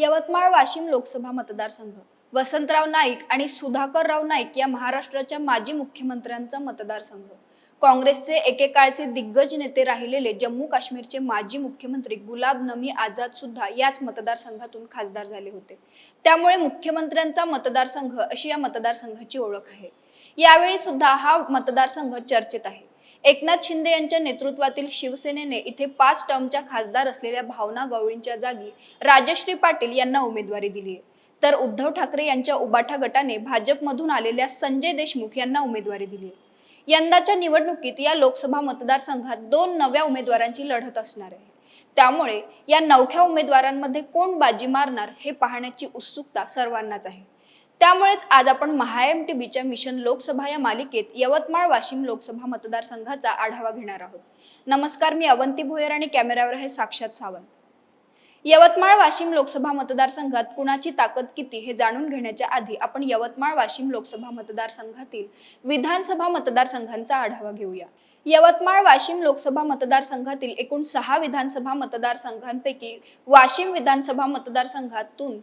यवतमाळ वाशिम लोकसभा मतदारसंघ. वसंतराव नाईक आणि सुधाकरराव नाईक या महाराष्ट्राच्या माजी मुख्यमंत्र्यांचा मतदारसंघ. काँग्रेसचे एकेकाळचे दिग्गज नेते राहिलेले जम्मू काश्मीरचे माजी मुख्यमंत्री गुलाब नमी आझाद सुद्धा याच मतदारसंघातून खासदार झाले होते. त्यामुळे मुख्यमंत्र्यांचा मतदारसंघ अशी या मतदारसंघाची ओळख आहे. यावेळी सुद्धा हा मतदारसंघ चर्चेत आहे. एकनाथ शिंदे यांच्या नेतृत्वातील शिवसेनेने इथे पाच टर्मच्या खासदार असलेल्या भावना गवळींच्या जागी राजश्री पाटील यांना उमेदवारी दिली आहे. तर उद्धव ठाकरे यांच्या उबाठा गटाने भाजपमधून आलेल्या संजय देशमुख यांना उमेदवारी दिली आहे. यंदाच्या निवडणुकीत या लोकसभा मतदारसंघात दोन नव्या उमेदवारांची लढत असणार आहे. त्यामुळे या नवख्या उमेदवारांमध्ये कोण बाजी मारणार हे पाहण्याची उत्सुकता सर्वांनाच आहे. त्यामुळेच आज आपण महाएमटीबीच्या मिशन लोकसभा या मालिकेत यवतमाळ वाशिम लोकसभा मतदारसंघाचा आढावा घेणार आहोत. नमस्कार मी अवंती भोयर आणि कॅमेऱ्यावर आहे साक्षात सावंत. यवतमाळ वाशिम लोकसभा मतदारसंघात कुणाची ताकद किती हे जाणून घेण्याच्या आधी आपण यवतमाळ वाशिम लोकसभा मतदारसंघातील विधानसभा मतदारसंघांचा आढावा घेऊया. यवतमाळ वाशिम लोकसभा मतदारसंघातील एकूण सहा विधानसभा मतदारसंघांपैकी वाशिम विधानसभा मतदारसंघातून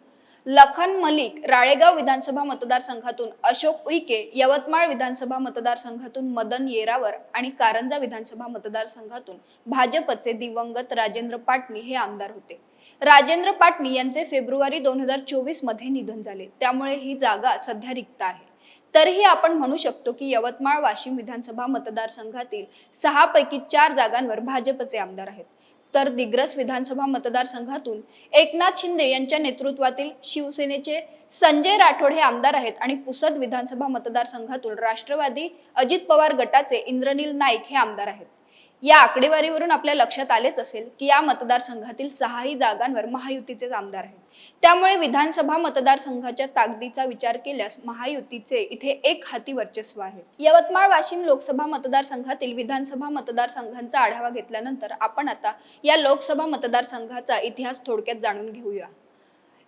लखन मलिक राळेगाव विधानसभा मतदारसंघातून अशोक उईके यवतमाळ विधानसभा मतदारसंघातून मदन येरावर आणि कारंजा विधानसभा मतदारसंघातून भाजपचे दिवंगत राजेंद्र पाटणी हे आमदार होते. राजेंद्र पाटणी यांचे फेब्रुवारी दोन हजार चोवीसमध्ये निधन झाले. त्यामुळे ही जागा सध्या रिक्त आहे. तरीही आपण म्हणू शकतो की यवतमाळ वाशिम विधानसभा मतदारसंघातील सहा पैकी चार जागांवर भाजपचे आमदार आहेत. तर दिग्रस विधानसभा मतदारसंघातून एकनाथ शिंदे यांच्या नेतृत्वातील शिवसेनेचे संजय राठोड हे आमदार आहेत आणि पुसद विधानसभा मतदारसंघातून राष्ट्रवादी अजित पवार गटाचे इंद्रनील नाईक हे आमदार आहेत. या आकडेवारीवरून आपल्या लक्षात आलेच असेल की या मतदारसंघातील सहाही जागांवर महायुतीचेच आमदार आहेत. त्यामुळे विधानसभा मतदारसंघाच्या ताकदीचा विचार केल्यास महायुतीचे इथे एक हाती वर्चस्व आहे. यवतमाळ वाशिम लोकसभा मतदारसंघातील विधानसभा मतदारसंघांचा आढावा घेतल्यानंतर आपण आता या लोकसभा मतदारसंघाचा इतिहास थोडक्यात जाणून घेऊया.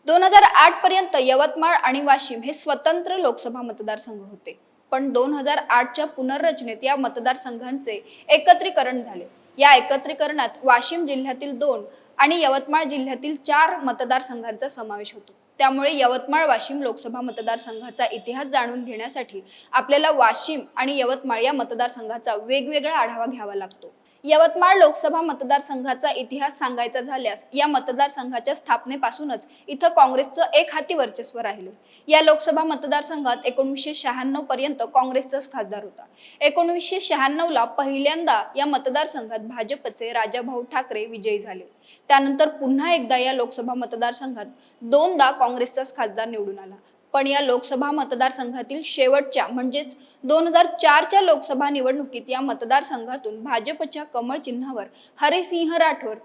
दोन हजार आठ पर्यंत यवतमाळ आणि वाशिम हे स्वतंत्र लोकसभा मतदारसंघ होते. पण दोन हजार आठच्या पुनर्रचनेत या मतदारसंघांचे एकत्रीकरण झाले. या एकत्रीकरणात वाशिम जिल्ह्यातील दोन आणि यवतमाळ जिल्ह्यातील चार मतदारसंघांचा समावेश होतो. त्यामुळे यवतमाळ वाशिम लोकसभा मतदारसंघाचा इतिहास जाणून घेण्यासाठी आपल्याला वाशिम आणि यवतमाळ या मतदारसंघाचा वेगवेगळा आढावा घ्यावा लागतो. यवतमाळ लोकसभा मतदारसंघाचा इतिहास सांगायचा झाल्यास या मतदारसंघाच्या स्थापनेपासूनच इथं काँग्रेसचं एक हाती वर्चस्व राहिले. या लोकसभा मतदारसंघात एकोणीसशे शहाण्णव पर्यंत काँग्रेसचाच खासदार होता. एकोणीसशे शहाण्णव ला पहिल्यांदा या मतदारसंघात भाजपचे राजाभाऊ ठाकरे विजयी झाले. त्यानंतर पुन्हा एकदा या लोकसभा मतदारसंघात दोनदा काँग्रेसचाच खासदार निवडून आला. पण या लोकसभा मतदारसंघातील शेवटच्या म्हणजेच दोन हजार चारच्या लोकसभा निवडणुकीत या मतदारसंघातून भाजपच्या कमळ चिन्हावर हरिसिंह राठोर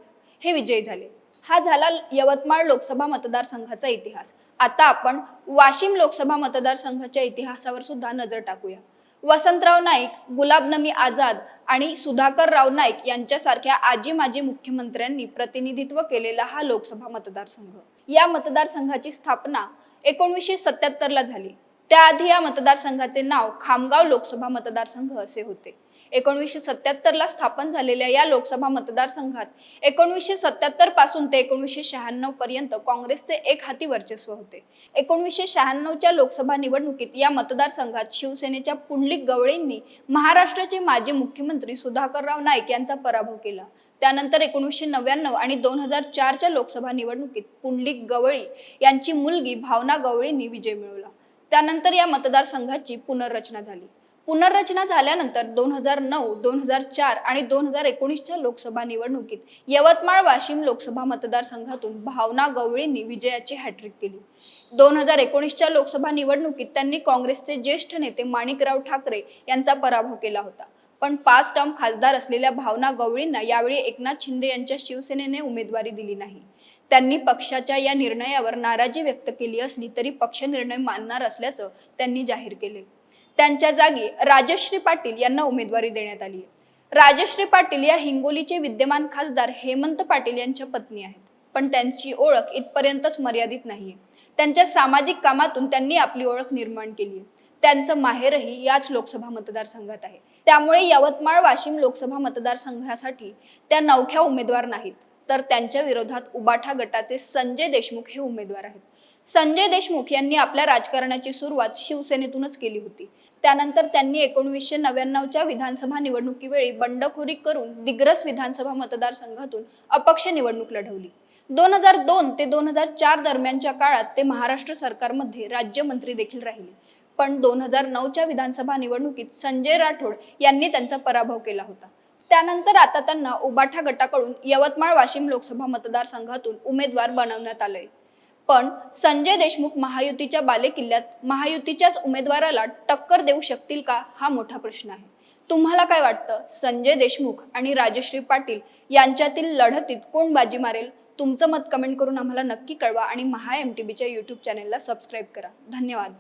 हे विजयी झाले. हा झाला यवतमाळ लोकसभा मतदारसंघाचा इतिहास. आता आपण वाशिम लोकसभा मतदारसंघाच्या इतिहासावर सुद्धा नजर टाकूया. वसंतराव नाईक गुलाब नमी आझाद आणि सुधाकर राव नाईक यांच्यासारख्या आजी माजी मुख्यमंत्र्यांनी प्रतिनिधित्व केलेला हा लोकसभा मतदारसंघ. या मतदारसंघाची स्थापना एकोणीसशे सत्याहत्तरला झाली. त्याआधी या मतदारसंघाचे नाव खामगाव लोकसभा मतदारसंघ असे होते. एकोणीसशे सत्याहत्तरला स्थापन झालेल्या या लोकसभा मतदारसंघात एकोणीसशे सत्याहत्तरपासून ते एकोणीसशे शहाण्णव पर्यंत काँग्रेसचे एक हाती वर्चस्व होते. एकोणीसशे शहाण्णवच्या लोकसभा निवडणुकीत या मतदारसंघात शिवसेनेच्या पुंडलिक गवळींनी महाराष्ट्राचे माजी मुख्यमंत्री सुधाकरराव नाईक यांचा पराभव केला. त्यानंतर एकोणीसशे नव्याण्णव आणि दोन हजार चारच्या लोकसभा निवडणुकीत पुंडलिक गवळी यांची मुलगी भावना गवळींनी विजय मिळवला. त्यानंतर या मतदारसंघाची पुनर्रचना झाली. पुनर्रचना झाल्यानंतर दोन हजार नऊ दोन हजार चार आणि दोन हजार एकोणीसच्या लोकसभा निवडणुकीत यवतमाळ वाशिम लोकसभा मतदारसंघातून भावना गवळींनी विजयाची हॅट्रिक केली. दोन हजार एकोणीसच्या लोकसभा निवडणुकीत त्यांनी काँग्रेसचे ज्येष्ठ नेते माणिकराव ठाकरे यांचा पराभव केला होता. पण पाच टर्म खासदार असलेल्या भावना गवळींना यावेळी एकनाथ शिंदे यांच्या शिवसेनेने उमेदवारी दिली नाही. त्यांनी पक्षाच्या या निर्णयावर नाराजी व्यक्त केली असली तरी पक्ष निर्णय मानणार असल्याचं त्यांनी जाहीर केले. त्यांच्या जागी राजश्री पाटील यांना उमेदवारी देण्यात आली राजश्री पाटील या हिंगोलीचे विद्यमान खासदार हेमंत पाटील यांच्या पत्नी आहेत. पण त्यांची ओळख इथपर्यंतच मर्यादित नाहीये. त्यांच्या सामाजिक कामातून त्यांनी आपली ओळख निर्माण केली त्यांचं माहेरही याच लोकसभा मतदारसंघात आहे. त्यामुळे यवतमाळ वाशिम लोकसभा मतदारसंघासाठी त्या नवख्या उमेदवार नाहीत. तर त्यांच्या विरोधात उबाठा गटाचे संजय देशमुख हे उमेदवार आहेत. संजय देशमुख यांनी आपल्या राजकारणाची सुरुवात शिवसेनेतूनच केली होती. त्यानंतर त्यांनी एकोणवीसशे नव्याण्णवच्या विधानसभा निवडणुकीवेळी बंडखोरी करून दिग्रस विधानसभा मतदारसंघातून अपक्ष निवडणूक लढवली. दोन हजार दोन ते दोन हजार चार दरम्यानच्या काळात ते महाराष्ट्र सरकारमध्ये राज्यमंत्री देखील राहिले. पण दोन हजार नऊच्या विधानसभा निवडणुकीत संजय राठोड यांनी त्यांचा पराभव केला होता. त्यानंतर आता त्यांना उबाठा गटाकडून यवतमाळ वाशिम लोकसभा मतदारसंघातून उमेदवार बनवण्यात आलंय. पण संजय देशमुख महायुतीच्या बालेकिल्ल्यात महायुतीच्याच उमेदवाराला टक्कर देऊ शकतील का हा मोठा प्रश्न आहे. तुम्हाला काय वाटतं? संजय देशमुख आणि राजश्री पाटील यांच्यातील लढतीत कोण बाजी मारेल? तुमचं मत कमेंट करून आम्हाला नक्की कळवा आणि महा एम टी बीच्या यूट्यूब चॅनेलला सबस्क्राईब करा. धन्यवाद.